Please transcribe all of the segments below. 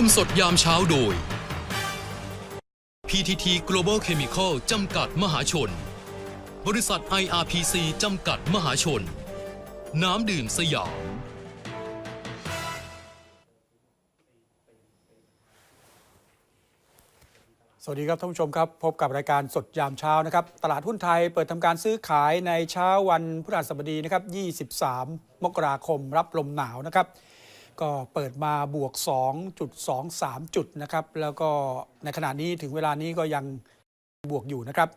วมสดยามเช้าโดย PTT Global Chemical จำกัดมหาชน บริษัท IRPC จำกัดมหาชน น้ำดื่มสยามสวัสดีครับท่านผู้ชมครับ พบกับรายการสดยามเช้านะครับ ตลาดหุ้นไทยเปิดทำการซื้อขายในเช้าวันพฤหัสบดีนะครับ 23 มกราคมรับลมหนาวนะครับ ก็เปิดมาบวก 2.23 จุดนะครับ แล้วก็ในขณะนี้ถึงเวลานี้ก็ยังบวกอยู่นะครับ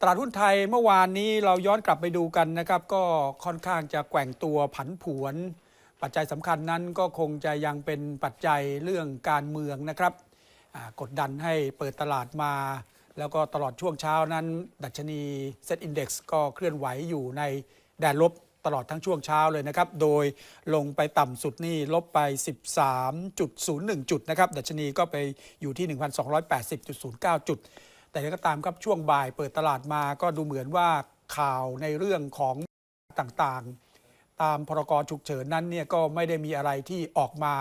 ตลาดหุ้นไทยเมื่อวานนี้เราย้อนกลับไปดูกันนะครับ ก็ค่อนข้างจะแกว่งตัวผันผวน ปัจจัยสำคัญนั้นก็คงจะยังเป็นปัจจัยเรื่องการเมืองนะครับกดดันให้เปิดตลาดมา แล้วก็ตลอดช่วงเช้านั้น ดัชนีเซ็ตอินดี x ก็เคลื่อนไหวอยู่ในแดนลบ ตลอดทั้งช่วงเช้าเลยนะครับ โดยลงไปต่ำสุดนี่ลบไป 13.01 จุดนะครับ ดัชนีก็ไปอยู่ที่ 1,280.09 จุด แต่ยังไงก็ตามครับช่วงบ่ายเปิดตลาดมาก็ดูเหมือนว่าข่าวในเรื่องของต่างๆ ตามพรกฉุกเฉินนั้นเนี่ยก็ไม่ได้มีอะไรที่ออกมา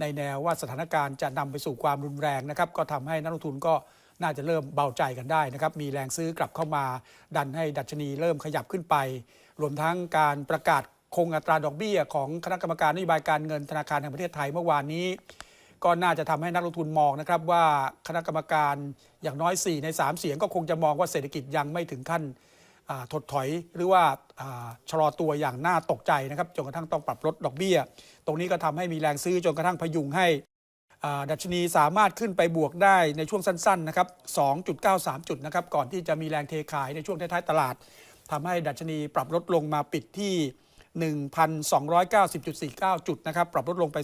ในแนวว่าสถานการณ์จะนำไปสู่ความรุนแรงนะครับ ก็ทำให้นักลงทุนก็ น่าจะเริ่มเบาใจกันได้นะครับมีแรงซื้อกลับเข้ามา ดันให้ดัชนีเริ่มขยับขึ้นไป รวมทั้งการประกาศคงอัตราดอกเบี้ย ของคณะกรรมการนโยบายการเงินธนาคารแห่งประเทศไทยเมื่อวานนี้ ก็น่าจะทำให้นักลงทุนมองนะครับว่าคณะกรรมการอย่างน้อย 4 ใน 3 เสียงก็คงจะมองว่าเศรษฐกิจยังไม่ถึงขั้นถดถอยหรือว่าชะลอตัวอย่างน่าตกใจนะครับจนกระทั่งต้องปรับลดดอกเบี้ย ตรงนี้ก็ทำให้มีแรงซื้อจนกระทั่งพยุงให้ ดัชนีสามารถขึ้นไปบวกได้ในช่วงสั้นๆนะครับ 2.93 จุดนะครับ ก่อนที่จะมีแรงเทขายในช่วงท้ายๆตลาดทำให้ดัชนีปรับลดลงมาปิดที่ 1,290.49 จุดนะครับ ปรับลดลงไป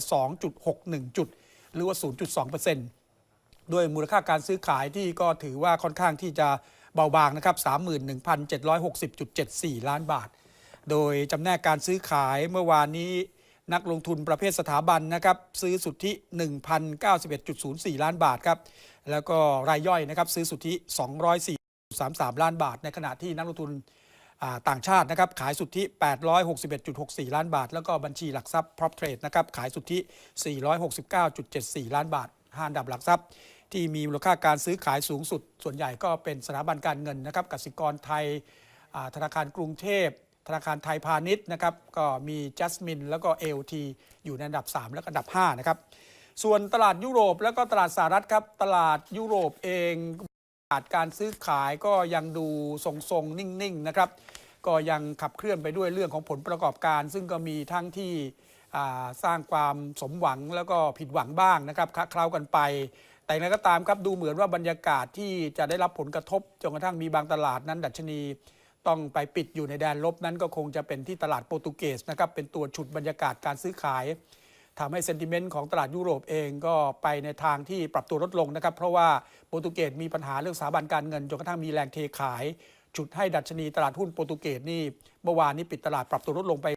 2.61 จุด หรือว่า 0.2%ด้วยมูลค่าการซื้อขายที่ก็ถือว่าค่อนข้างที่จะเบาบางนะครับ 31,760.74 ล้านบาท โดยจำแนกการซื้อขายเมื่อวานนี้ นักลงทุนประเภทสถาบันนะครับซื้อสุทธิ 1,091.04 ล้านบาทครับแล้วก็รายย่อยนะครับซื้อสุทธิ 204.33 ล้านบาท ในขณะที่นักลงทุนต่างชาตินะครับขายสุทธิ 861.64 ล้านบาท แล้วก็บัญชีหลักทรัพย์ prop trade นะครับขายสุทธิ 469.74 ล้านบาทห้านดับหลักทรัพย์ ที่มีมูลค่าการซื้อขายสูงสุด ส่วนใหญ่ก็เป็นสถาบันการเงินนะครับกสิกรไทยธนาคารกรุงเทพ ธนาคารไทยพาณิชย์นะครับก็มีจัสมินแล้วก็ AOT อยู่ในอันดับ 3 และอันดับ 5 นะครับ ส่วนตลาดยุโรปแล้วก็ตลาดสหรัฐครับ ตลาดยุโรปเองตลาดการซื้อขายก็ยังดูทรงๆ นิ่งๆนะครับก็ยังขับเคลื่อนไปด้วยเรื่องของผลประกอบการ ซึ่งก็มีทั้งที่สร้างความสมหวังแล้วก็ผิดหวังบ้างนะครับคละเคล้ากันไป แต่อย่างไรก็ตามครับดูเหมือนว่าบรรยากาศที่จะได้รับผลกระทบจนกระทั่งมีบางตลาดนั้นดัชนี ต้องไปปิดอยู่ในแดนลบนั้นก็คงจะเป็นที่ตลาดโปรตุเกสนะครับเป็นตัวฉุดบรรยากาศการซื้อขายทำให้เซนติเมนต์ของตลาดยุโรปเองก็ไปในทางที่ปรับตัวลดลงนะครับ เพราะว่าโปรตุเกสมีปัญหาเรื่องสถาบันการเงินจนกระทั่งมีแรงเทขาย จุดให้ดัชนีตลาดหุ้นโปรตุเกสนี่เมื่อวานนี้ปิดตลาดปรับตัวลดลงไป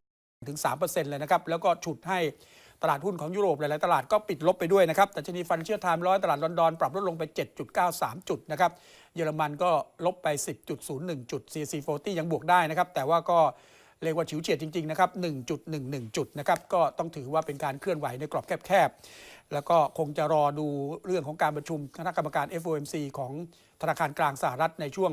ถึง 3%เลยนะครับ แล้วก็ฉุดให้ ตลาดหุ้นของยุโรปหลาย ๆ ตลาดก็ปิดลบไปด้วยนะครับดัชนีฟันเชียร์ไทม์ร้อยตลาดลอนดอนปรับลดลงไป 7.93 จุดนะครับเยอรมันก็ลบไป 10.01 จุด CAC 40 ยังบวกได้นะครับแต่ว่าก็เรียกว่าฉิวเฉียดจริง ๆ นะครับ 1.11 จุดนะครับ ก็ต้องถือว่าเป็นการเคลื่อนไหวในกรอบแคบๆ แล้วก็คงจะรอดูเรื่องของการประชุมคณะกรรมการ FOMC ของธนาคารกลางสหรัฐในช่วง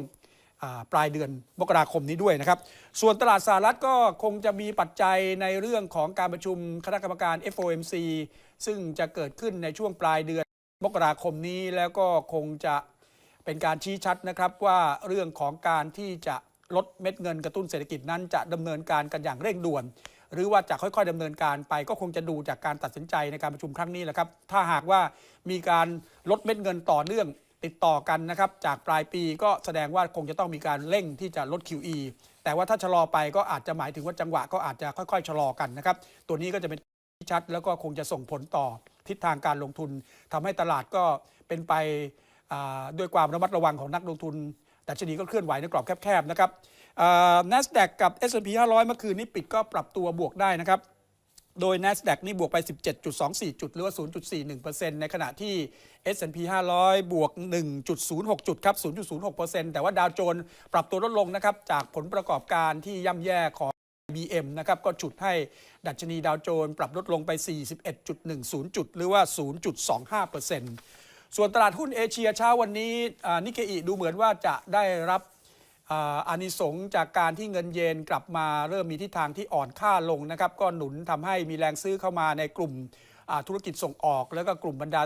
ปลายเดือนมกราคมนี้ด้วยนะครับ ส่วนตลาดสหรัฐก็คงจะมีปัจจัยในเรื่องของการประชุมคณะกรรมการ FOMC ซึ่งจะเกิดขึ้นในช่วงปลายเดือนมกราคมนี้แล้วก็คงจะเป็นการชี้ชัดนะครับว่าเรื่องของการที่จะลดเม็ดเงินกระตุ้นเศรษฐกิจนั้นจะดำเนินการกันอย่างเร่งด่วน หรือว่าจะค่อยๆดำเนินการไปก็คงจะดูจากการตัดสินใจในการประชุมครั้งนี้แหละครับถ้าหากว่ามีการลดเม็ดเงินต่อเนื่อง ติดต่อกันนะครับจากปลายปีก็แสดงว่าคงจะต้องมีการเร่งที่จะลด QE แต่ว่าถ้าชะลอไปก็อาจจะหมายถึงว่าจังหวะก็อาจจะค่อยๆชะลอกันนะครับ ตัวนี้ก็จะเป็นที่ชัดแล้วก็คงจะส่งผลต่อทิศทางการลงทุนทำให้ตลาดก็เป็นไปด้วยความระมัดระวังของนักลงทุนดัชนีก็เคลื่อนไหวในกรอบแคบๆนะครับ NASDAQ กับ S&P 500 เมื่อคืนนี้ปิดก็ปรับตัวบวกได้นะครับ โดย NASDAQ นี่บวกไป 17.24 จุด หรือว่า 0.41%ในขณะที่ S&P 500 บวก 1.06 จุดครับ 0.06%แต่ว่าดาวโจนส์ปรับตัวลดลงนะครับ จากผลประกอบการที่ย่ำแย่ของ BM นะครับก็ฉุดให้ดัชนีดาวโจนส์ปรับลดลงไป 41.10 จุด หรือว่า 0.25%ส่วนตลาดหุ้นเอเชียเช้าวันนี้นิเคอิดูเหมือนว่าจะได้รับ อานิสงส์จากการที่เงินเยนกลับมาเริ่มมีทิศทางที่อ่อนค่าลงนะครับ ก็หนุนทำให้มีแรงซื้อเข้ามาในกลุ่มธุรกิจส่งออก แล้วก็กลุ่มบรรดา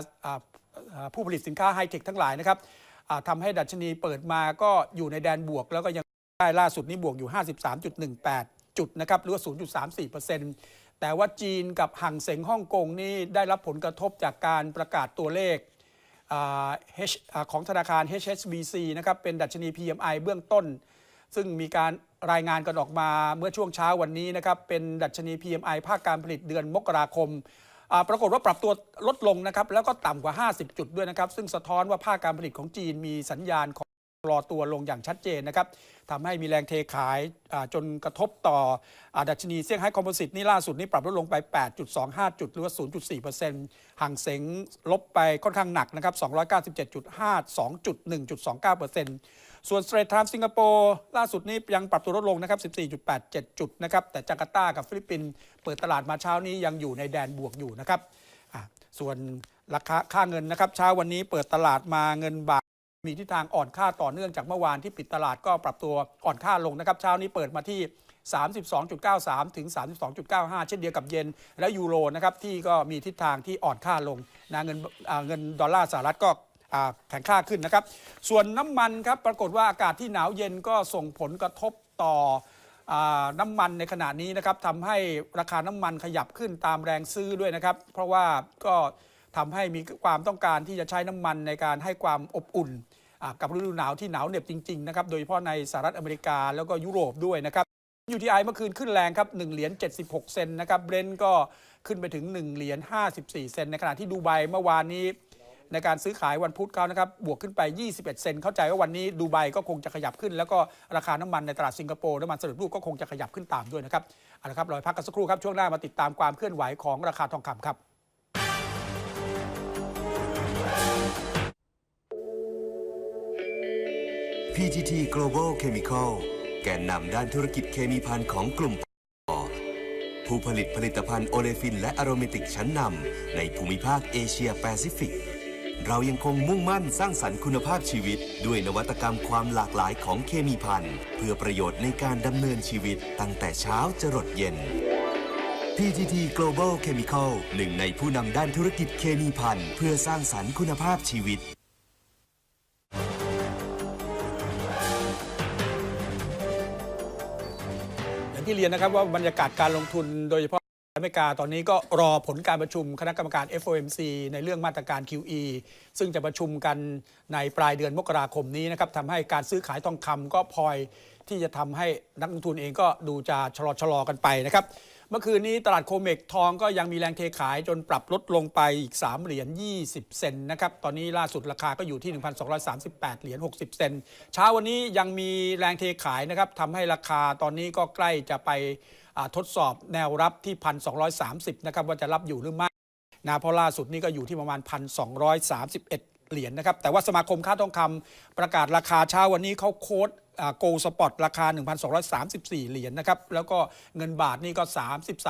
ผู้ผลิตสินค้าไฮเทคทั้งหลายนะครับอ่าทำให้ดัชนีเปิดมาก็อยู่ในแดนบวก แล้วก็ยังได้ล่าสุดนี้บวกอยู่ 53.18 จุดนะครับหรือว่า 0.34%แต่ว่าจีนกับห่างเสงฮ่องกงนี่ได้รับผลกระทบจากการประกาศตัวเลข ของธนาคาร HSBC นะครับเป็นดัชนี PMI เบื้องต้น ซึ่งมีการรายงานกันออกมาเมื่อช่วงเช้าวันนี้นะครับเป็นดัชนี PMI ภาคการผลิตเดือนมกราคมปรากฏว่าปรับตัวลดลงนะครับแล้วก็ต่ำกว่า 50 จุดด้วยนะครับ ซึ่งสะท้อนว่าภาคการผลิตของจีนมีสัญญาณข รอตัวลงอย่างชัดเจนนะครับทำให้มีแรงเทขายจนกระทบต่ออดัชนีเซี่ยงไฮ้คอมโพสิตนี่ล่าสุดนี่ปรับลดลงไป 8.25 จุดหรือว่า 0.4%ห่างเสงลบไปค่อนข้างหนักนะครับ 297.52.1.29%ส่วน Straight Time สิงคโปร์ล่าสุดนี้ยังปรับตัวลดลงนะครับ 14.87 จุดนะครับ แต่จาการ์ตากับฟิลิปปินส์เปิดตลาดมาเช้านี้ยังอยู่ในแดนบวกอยู่นะครับส่วนราคาค่าเงินนะครับเช้าวันนี้เปิดตลาดมาเงินบาท มีทิศทางอ่อนค่าต่อเนื่องจากเมื่อวานที่ปิดตลาดก็ปรับตัวอ่อนค่าลงนะครับเช้านี้เปิดมาที่ 32.93 ถึง 32.95 เช่นเดียวกับเยนและยูโรนะครับที่ก็มีทิศทางที่อ่อนค่าลงนะเงินเงินดอลลาร์สหรัฐก็แข็งค่าขึ้นนะครับ ส่วนน้ำมันครับปรากฏว่าอากาศที่หนาวเย็นก็ส่งผลกระทบต่อน้ำมันในขณะนี้นะครับทำให้ราคาน้ำมันขยับขึ้นตามแรงซื้อด้วยนะครับ เพราะว่าก็ ทำให้มีความต้องการที่จะใช้น้ำมันในการให้ความอบอุ่นกับฤดูหนาวที่หนาวเหน็บจริงๆนะครับโดยเฉพาะในสหรัฐอเมริกาแล้วก็ยุโรปด้วยนะครับ UTI เมื่อคืนขึ้นแรงครับ1เหรียญ76 เซนนะครับเบรนท์ก็ขึ้นไปถึง1เหรียญ54 เซนในขณะที่ดูไบเมื่อวานนี้ในการซื้อขายวันพุธเขานะครับบวกขึ้นไป 21 เซนเข้าใจว่าวันนี้ดูไบก็คงจะขยับขึ้น แล้วก็ราคาน้ำมันในตลาดสิงคโปร์น้ำมันสำเร็จรูปก็คงจะขยับขึ้นตามด้วยนะครับเอาละครับราไปพักกันสักครู่ครับช่วงหน้ามาติดตามความเคลื่อนไหวของราคาทองคำครับ PTT Global Chemical แกนนำด้านธุรกิจเคมีภัณฑ์ของกลุ่มปอผู้ผลิตผลิตภัณฑ์โอเลฟิน และอโรเมติกชั้นนำในภูมิภาคเอเชียแปซิฟิก เรายังคงมุ่งมั่นสร้างสรรค์คุณภาพชีวิต ด้วยนวัตกรรมความหลากหลายของเคมีภัณฑ์ เพื่อประโยชน์ในการดำเนินชีวิตตั้งแต่เช้าจรดเย็น PTT Global Chemical หนึ่งในผู้นำด้านธุรกิจเคมีภัณฑ์เพื่อสร้างสรรค์คุณภาพชีวิต อย่างที่เรียนนะครับว่าบรรยากาศการลงทุนโดยเฉพาะอเมริกาตอนนี้ก็รอผลการประชุมคณะกรรมการ FOMC ในเรื่องมาตรการ QE ซึ่งจะประชุมกันในปลายเดือนมกราคมนี้นะครับทำให้การซื้อขายทองคำก็พลอยที่จะทำให้นักลงทุนเองก็ดูจะชะลอชะลอกันไปนะครับ เมื่อคืนนี้ตลาดโคเมกทองก็ยังมีแรงเทขายจนปรับลดลงไปอีก 3 เหรียญ 20 เซนนะครับ ตอนนี้ล่าสุดราคาก็อยู่ที่ 1,238 เหรียญ 60 เซนเช้าวันนี้ยังมีแรงเทขายนะครับทำให้ราคาตอนนี้ก็ใกล้จะไปทดสอบแนวรับที่ 1,230 นะครับ ว่าจะรับอยู่หรือไม่นะเพราะล่าสุดนี่ก็อยู่ที่ประมาณ 1,231เหรียญนะครับแต่ว่าสมาคมค่าทองคำประกาศราคาเช้าวันนี้เขาโค้ด โกลสปอตราคา 1,234 เหรียญนะครับ แล้วก็เงินบาทนี่ก็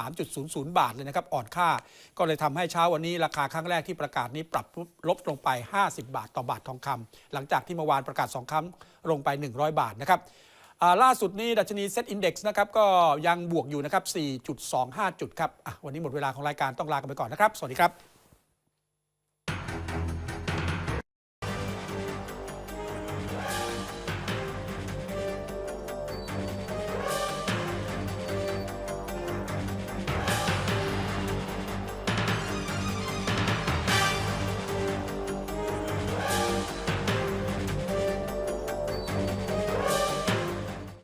33.00 บาทเลยนะครับ อ่อนค่า ก็เลยทำให้เช้าวันนี้ราคาครั้งแรกที่ประกาศนี้ปรับลบลงไป 50 บาทต่อบาททองคำหลังจากที่เมื่อวานประกาศ 2 ครั้งลงไป 100 บาทนะครับล่าสุดนี้ดัชนีเซ็ตอินดี x นะครับก็ยังบวกอยู่นะครับ 4.25 จุดครับวันนี้หมดเวลาของรายการต้องลากันไปก่อนนะครับ สวัสดีครับ